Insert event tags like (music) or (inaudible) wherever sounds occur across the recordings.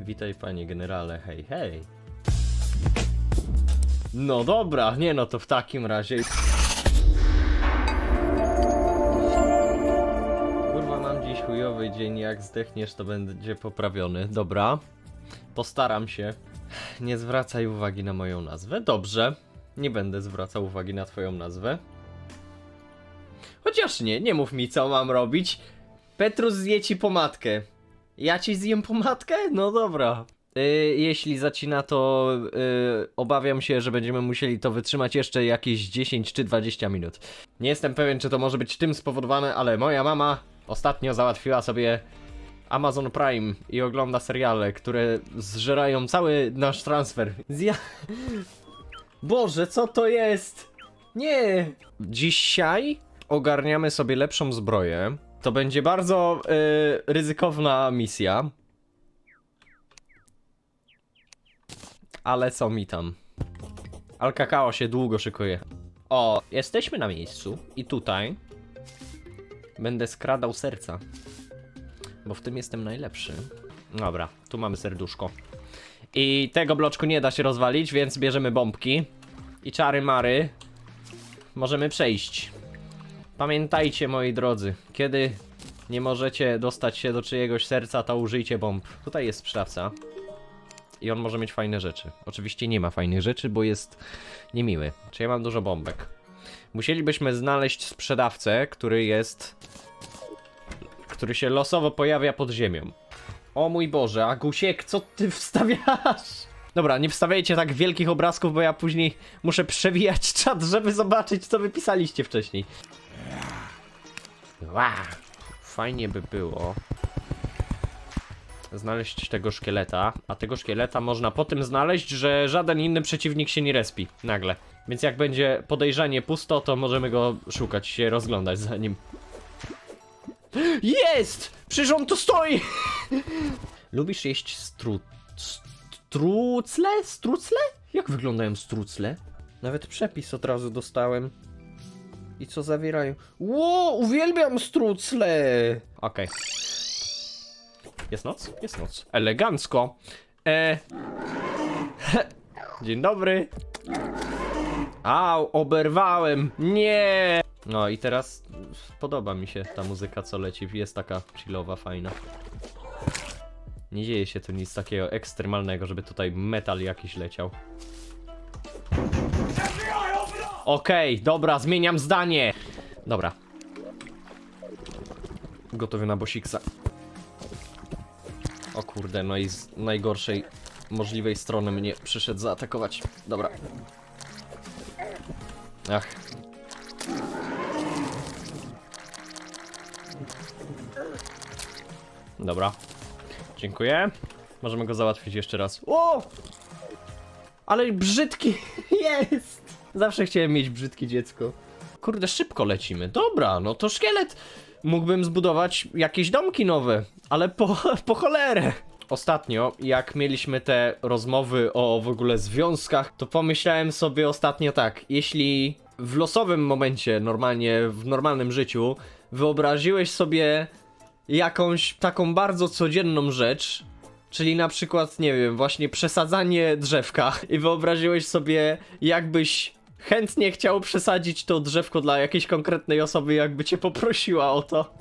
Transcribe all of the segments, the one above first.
Witaj panie generale, hej, hej. No dobra, nie no to w takim razie. Kurwa, mam dziś chujowy dzień, jak zdechniesz to będzie poprawiony. Dobra, postaram się. Nie zwracaj uwagi na moją nazwę. Dobrze, nie będę zwracał uwagi na twoją nazwę. Chociaż nie, nie mów mi co mam robić. Petrus zje ci pomadkę. Ja ci zjem pomadkę? No dobra. Y, jeśli zacina, to y, obawiam się, że będziemy musieli to wytrzymać jeszcze jakieś 10 czy 20 minut. Nie jestem pewien, czy to może być tym spowodowane, ale moja mama ostatnio załatwiła sobie Amazon Prime i ogląda seriale, które zżerają cały nasz transfer. Zja... Boże, co to jest? Nie! Dzisiaj ogarniamy sobie lepszą zbroję. To będzie bardzo y, ryzykowna misja. Ale co mi tam? Al kakao się długo szykuje. O, jesteśmy na miejscu i tutaj będę skradał serca. Bo w tym jestem najlepszy. Dobra, tu mamy serduszko. I tego bloczku nie da się rozwalić, więc bierzemy bombki. I czary mary. Możemy przejść. Pamiętajcie, moi drodzy, kiedy nie możecie dostać się do czyjegoś serca, to użyjcie bomb. Tutaj jest sprzedawca. I on może mieć fajne rzeczy. Oczywiście nie ma fajnych rzeczy, bo jest niemiły. Czy ja mam dużo bombek? Musielibyśmy znaleźć sprzedawcę, który jest. który się losowo pojawia pod ziemią. O mój Boże, Agusiek, co ty wstawiasz? Dobra, nie wstawiajcie tak wielkich obrazków, bo ja później muszę przewijać (laughs) czat, żeby zobaczyć, co wypisaliście wcześniej. Fajnie by było znaleźć tego szkieleta, a tego szkieleta można po tym znaleźć, że żaden inny przeciwnik się nie respi nagle. Więc jak będzie podejrzanie pusto, to możemy go szukać, się rozglądać za nim. Jest! Przecież on tu stoi! (laughs) Lubisz jeść stru... strucle? Strucle? Jak wyglądają strucle? Nawet przepis od razu dostałem. I co zawierają? Ło, uwielbiam strucle! Okej. Jest noc? Jest noc. Elegancko. E... (laughs) Dzień dobry. Au, oberwałem. Nie. No i teraz podoba mi się ta muzyka, co leci. Jest taka chillowa, fajna. Nie dzieje się tu nic takiego ekstremalnego, żeby tutaj metal jakiś leciał. Okej, dobra, zmieniam zdanie. Dobra. Gotowy na bosiksa. O kurde, no i z najgorszej możliwej strony mnie przyszedł zaatakować. Dobra. Ach. Dobra. Dziękuję. Możemy go załatwić jeszcze raz. O! Ale brzydki (laughs) jest! Zawsze chciałem mieć brzydkie dziecko. Kurde, szybko lecimy. Dobra, no to szkielet. Mógłbym zbudować jakieś domki nowe, ale po, (laughs) po cholerę. Ostatnio, jak mieliśmy te rozmowy o w ogóle związkach, to pomyślałem sobie ostatnio tak, jeśli w losowym momencie, normalnie, w normalnym życiu, wyobraziłeś sobie jakąś taką bardzo codzienną rzecz, czyli na przykład, nie wiem, właśnie przesadzanie drzewka i wyobraziłeś sobie, jakbyś chętnie chciał przesadzić to drzewko dla jakiejś konkretnej osoby, jakby cię poprosiła o to,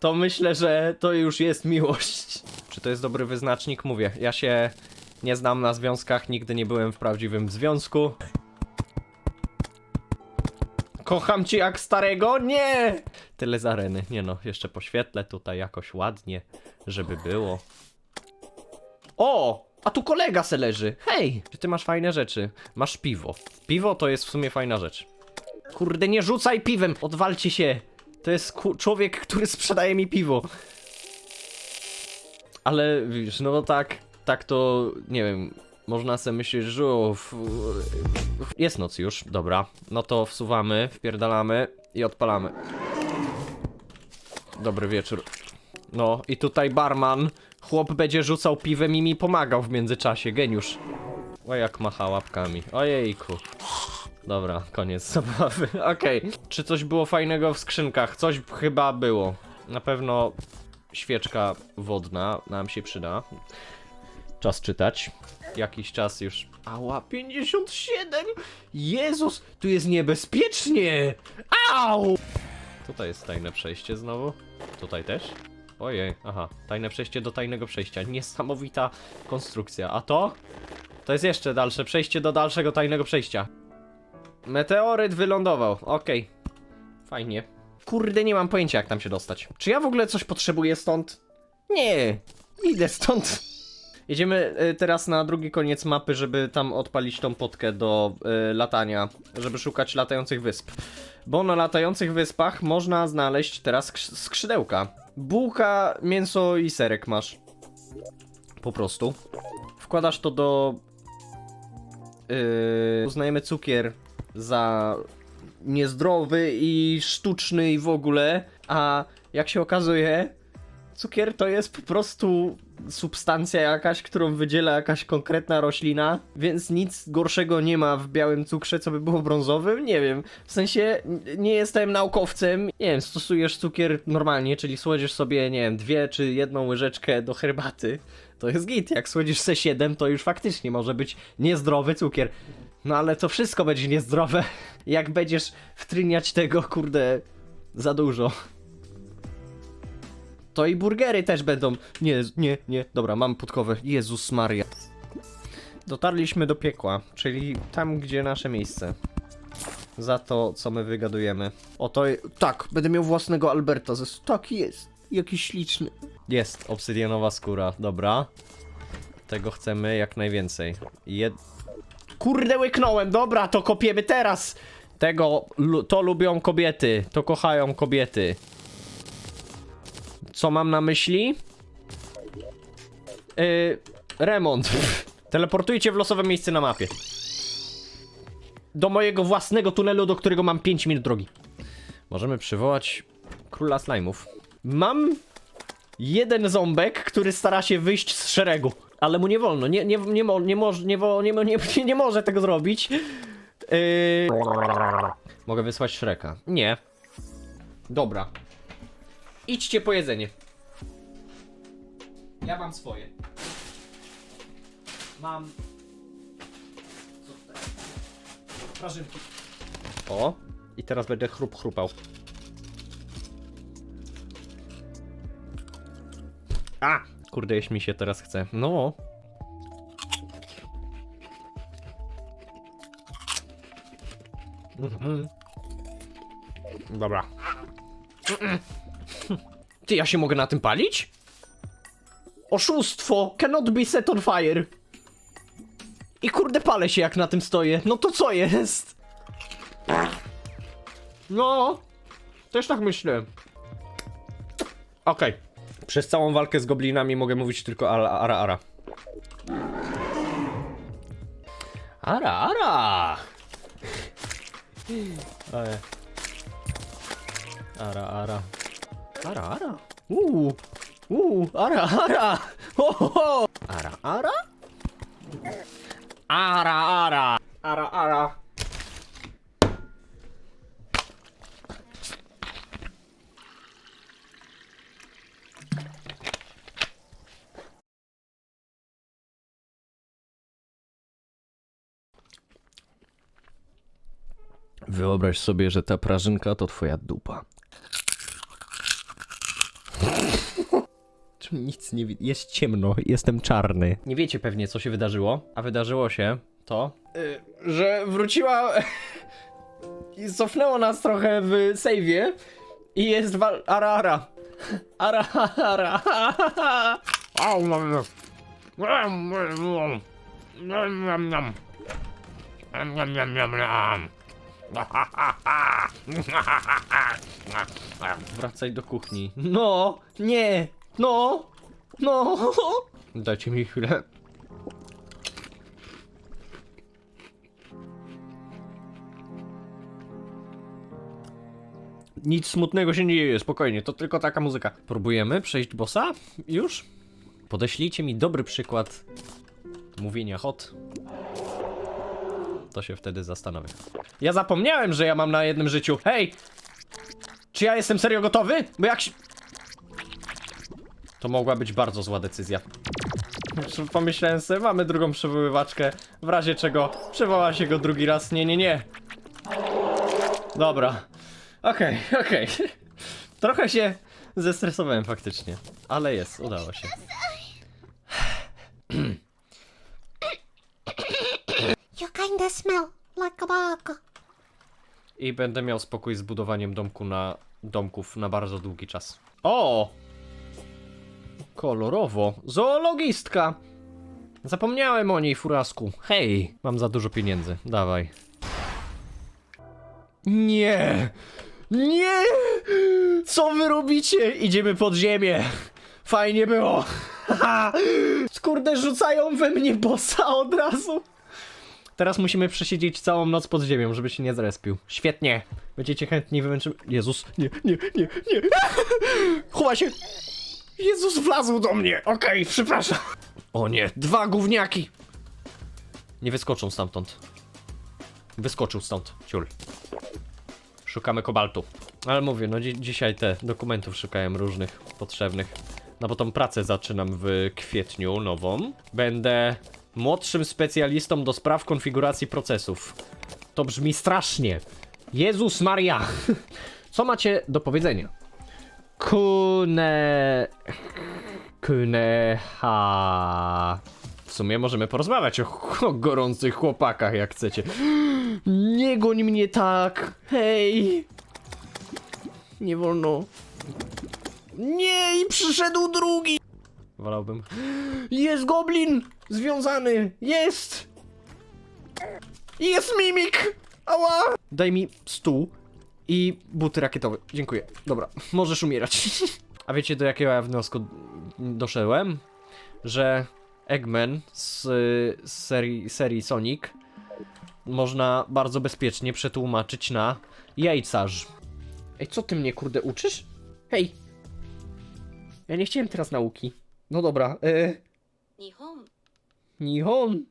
to myślę, że to już jest miłość. Czy to jest dobry wyznacznik? Mówię, ja się nie znam na związkach, nigdy nie byłem w prawdziwym związku. Kocham cię jak starego? Nie! Tyle z areny. Nie no, jeszcze poświetlę tutaj jakoś ładnie, żeby było. O! A tu kolega se leży. Hej! Czy ty masz fajne rzeczy? Masz piwo. Piwo to jest w sumie fajna rzecz. Kurde, nie rzucaj piwem! Odwalcie się! To jest człowiek, który sprzedaje mi piwo. Ale wiesz, no tak, tak to, nie wiem, można sobie myśleć, że jest noc już, dobra. No to wsuwamy, wpierdalamy i odpalamy. Dobry wieczór. No i tutaj barman, chłop będzie rzucał piwem i mi pomagał w międzyczasie, geniusz. O jak macha łapkami, ojejku. Dobra, koniec (laughs) zabawy, okej. Czy coś było fajnego w skrzynkach? Coś chyba było. Na pewno świeczka wodna nam się przyda. Czas czytać. Jakiś czas już. Ała, 57! Jezus, tu jest niebezpiecznie! Au! Tutaj jest tajne przejście znowu. Tutaj też. Ojej, aha. Tajne przejście do tajnego przejścia. Niesamowita konstrukcja. A to? To jest jeszcze dalsze przejście do dalszego tajnego przejścia. Meteoryt wylądował. Okej. Fajnie. Kurde, nie mam pojęcia jak tam się dostać. Czy ja w ogóle coś potrzebuję stąd? Nie. Idę stąd. Jedziemy y, teraz na drugi koniec mapy, żeby tam odpalić tą potkę do y, latania, żeby szukać latających wysp. Bo na latających wyspach można znaleźć teraz skrz- skrzydełka. Bułka, mięso i serek masz. Po prostu. Wkładasz to do... Yy, uznajemy cukier za niezdrowy i sztuczny i w ogóle, a jak się okazuje, cukier to jest po prostu substancja jakaś, którą wydziela jakaś konkretna roślina, więc nic gorszego nie ma w białym cukrze, co by było brązowym, nie wiem. W sensie, nie jestem naukowcem, nie wiem, stosujesz cukier normalnie, czyli słodzisz sobie, nie wiem, dwie czy jedną łyżeczkę do herbaty, to jest git, jak słodzisz C7, to już faktycznie może być niezdrowy cukier. No ale to wszystko będzie niezdrowe, (laughs) jak będziesz wtryniać tego, kurde, za dużo. To i burgery też będą. Nie, nie, nie. Dobra, mam podkowę. Jezus Maria. Dotarliśmy do piekła, czyli tam, gdzie nasze miejsce. Za to, co my wygadujemy. Oto. Tak, będę miał własnego Alberta. Ze... Tak jest. Jakiś śliczny. Jest, obsydianowa skóra. Dobra. Tego chcemy jak najwięcej. Jed... Kurde, łyknąłem. Dobra, to kopiemy teraz. Tego, to lubią kobiety. To kochają kobiety. Co mam na myśli? Yy, remont. (laughs) Teleportujcie w losowe miejsce na mapie. Do mojego własnego tunelu, do którego mam 5 minut drogi. Możemy przywołać króla slajmów. Mam jeden ząbek, który stara się wyjść z szeregu. Ale mu nie wolno, nie, nie, nie, mo, nie, nie, nie, nie, (laughs) nie może tego zrobić. Yy... Mogę wysłać Shreka. Nie. Dobra. Idźcie po jedzenie. Ja mam swoje. Mam. Co tutaj? Prażynki. O, i teraz będę chrup chrupał. A! Kurde, jeśli mi się teraz chce. No. Mhm. Dobra. Ty, ja się mogę na tym palić? Oszustwo! Cannot be set on fire! I kurde palę się jak na tym stoję. No to co jest? No, też tak myślę. Okej. Przez całą walkę z goblinami mogę mówić tylko ara ara ara. Ara ara! Ojej. Ara ara. Ara ara. Uuu. Uuu, ara ara. Ho, ho, ho. Ara ara? Ara ara. Ara ara. Wyobraź sobie, że ta prażynka to twoja dupa. Czym nic nie widzę. Jest ciemno, jestem czarny. Nie wiecie pewnie, co się wydarzyło, a wydarzyło się to, y, że wróciła (laughs) i cofnęło nas trochę w save'ie i jest wal... Ara, ara. (laughs) Ara, ara. Wracaj do kuchni. No, nie, no, no. Dajcie mi chwilę. Nic smutnego się nie dzieje, spokojnie, to tylko taka muzyka. Próbujemy przejść bossa? Już? Podeślijcie mi dobry przykład mówienia hot. To się wtedy zastanowię. Ja zapomniałem, że ja mam na jednym życiu. Hej! Czy ja jestem serio gotowy? Bo jak się... To mogła być bardzo zła decyzja. Pomyślałem sobie, mamy drugą przywoływaczkę, w razie czego przywoła się go drugi raz. Nie, nie, nie. Dobra. Okej, (laughs) okej. Trochę się zestresowałem faktycznie, ale jest, udało się. (clears throat) You kinda smell like a bug. I będę miał spokój z budowaniem domku na domków na bardzo długi czas. O! Kolorowo. Zoologistka! Zapomniałem o niej, furasku. Hej! Mam za dużo pieniędzy. Dawaj. Nie! Nie! Co wy robicie? Idziemy pod ziemię. Fajnie było. Haha. (laughs) Kurde, rzucają we mnie bossa od razu. Teraz musimy przesiedzieć całą noc pod ziemią, żeby się nie zrespił. Świetnie. Będziecie chętni wymęczymy. Jezus, nie, nie, nie, nie. (laughs) Chowaj się. Jezus wlazł do mnie. Okej, przepraszam. O nie, dwa gówniaki. Nie wyskoczą stamtąd. Wyskoczył stąd, ciul. Szukamy kobaltu. Ale mówię, no dzi dzisiaj te dokumentów szukałem różnych potrzebnych. No bo tą pracę zaczynam w kwietniu nową. Będę młodszym specjalistą do spraw konfiguracji procesów. To brzmi strasznie. Jezus Maria! (laughs) Co macie do powiedzenia? Kune... Kuneha... W sumie możemy porozmawiać o, o gorących chłopakach, jak chcecie. Nie goń mnie tak! Hej! Nie wolno. Nie, i przyszedł drugi! Wolałbym. Jest goblin! Związany! Jest! Jest mimik! Ała! Daj mi stół i buty rakietowe. Dziękuję. Dobra, (laughs) możesz umierać. (laughs) A wiecie do jakiego ja wniosku doszedłem? Że Eggman z, z serii, serii Sonic można bardzo bezpiecznie przetłumaczyć na jajcarz. Ej, co ty mnie kurde uczysz? Hej! Ja nie chciałem teraz nauki. No dobra, e... 日本 Nihon!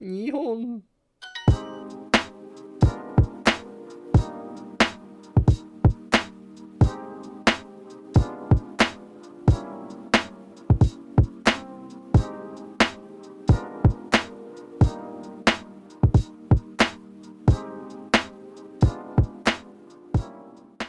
日本 Nihon! Nihon!